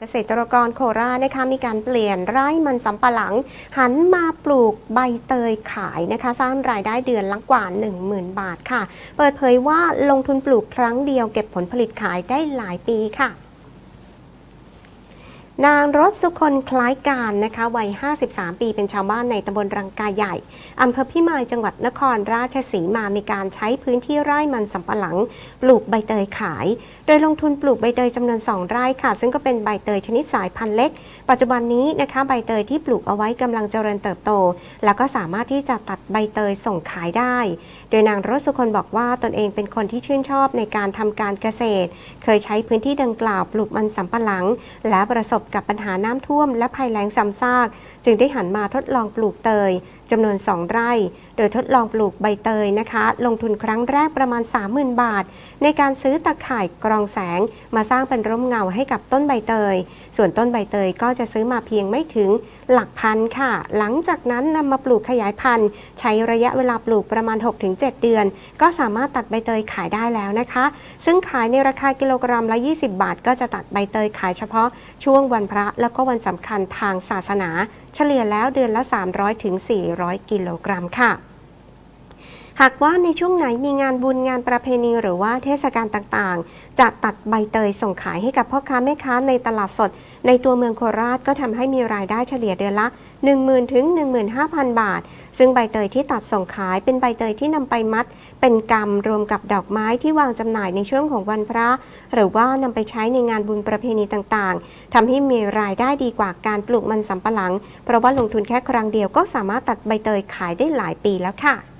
เกษตรกรโคราชนะคะมีการเปลี่ยนไร่มันสำปะหลัง หันมาปลูกใบเตยขายนะคะ สร้างรายได้เดือนละกว่า 10,000 บาทค่ะ เปิดเผยว่าลงทุนปลูกครั้งเดียวเก็บผลผลิตขายได้หลายปีค่ะ นางรสสุคนคล้ายการนะคะวัย 53 ปีเป็นชาวบ้านในตำบลรังกาใหญ่อำเภอพิมายจังหวัดนครราชสีมา มีการใช้พื้นที่ไร่มันสำปะหลัง ปลูกใบเตยขาย โดยลงทุนปลูกใบเตยจำนวน 2 ไร่ค่ะ ซึ่งก็เป็นใบเตยชนิดสายพันธุ์เล็ก ปัจจุบันนี้นะคะใบเตยที่ปลูกเอาไว้กำลังเจริญเติบโต แล้วก็สามารถที่จะตัดใบเตยส่งขายได้ โดยนางรสสุคนบอกว่าตนเองเป็นคนที่ชื่นชอบในการทำการเกษตร เคยใช้พื้นที่ดังกล่าวปลูกมันสำปะหลัง และประสบกับปัญหาน้ำท่วมและภัยแล้งซ้ำซาก จึงได้หันมาทดลองปลูกเตยจำนวน 2 ไร่ โดยทดลองปลูกใบเตยนะคะ ลงทุนครั้งแรกประมาณ 30,000 บาท ในการซื้อตะข่ายกรองแสง มาสร้างเป็นร่มเงาให้กับต้นใบเตย ส่วนต้นใบเตยก็จะซื้อมาเพียงไม่ถึงหลักพันค่ะ หลังจากนั้นนำมาปลูกขยายพันธุ์ ใช้ระยะเวลาปลูกประมาณ 6-7 เดือน ก็สามารถตัดใบเตยขายได้แล้วนะคะ ซึ่งขายในราคากิโลกรัมละ 20 บาท ก็จะตัดใบเตยขายเฉพาะช่วงวันพระแล้วก็วันสำคัญทางศาสนา เฉลี่ยแล้วเดือนละ300-400ถึง400 กิโลกรัมค่ะ หากว่าในช่วงไหนมีงานบุญงานประเพณีหรือว่าเทศกาลต่างๆ จะตัดใบเตยส่งขายให้กับพ่อค้าแม่ค้าในตลาดสด ในตัวเมืองโคราชก็ทำให้มีรายได้เฉลี่ยเดือนละ 10,000ถึง15,000 บาท ซึ่งใบเตยที่ตัดส่งขายเป็นใบเตยที่นำไปมัด เป็นกำรวมกับดอกไม้ที่วางจำหน่ายในช่วงของวันพระ หรือว่านำไปใช้ในงานบุญประเพณีต่างๆทำให้มีรายได้ดีกว่าการปลูกมันสำปะหลัง เพราะว่าลงทุนแค่ครั้งเดียวก็สามารถตัดใบเตยขายได้หลายปีแล้วค่ะ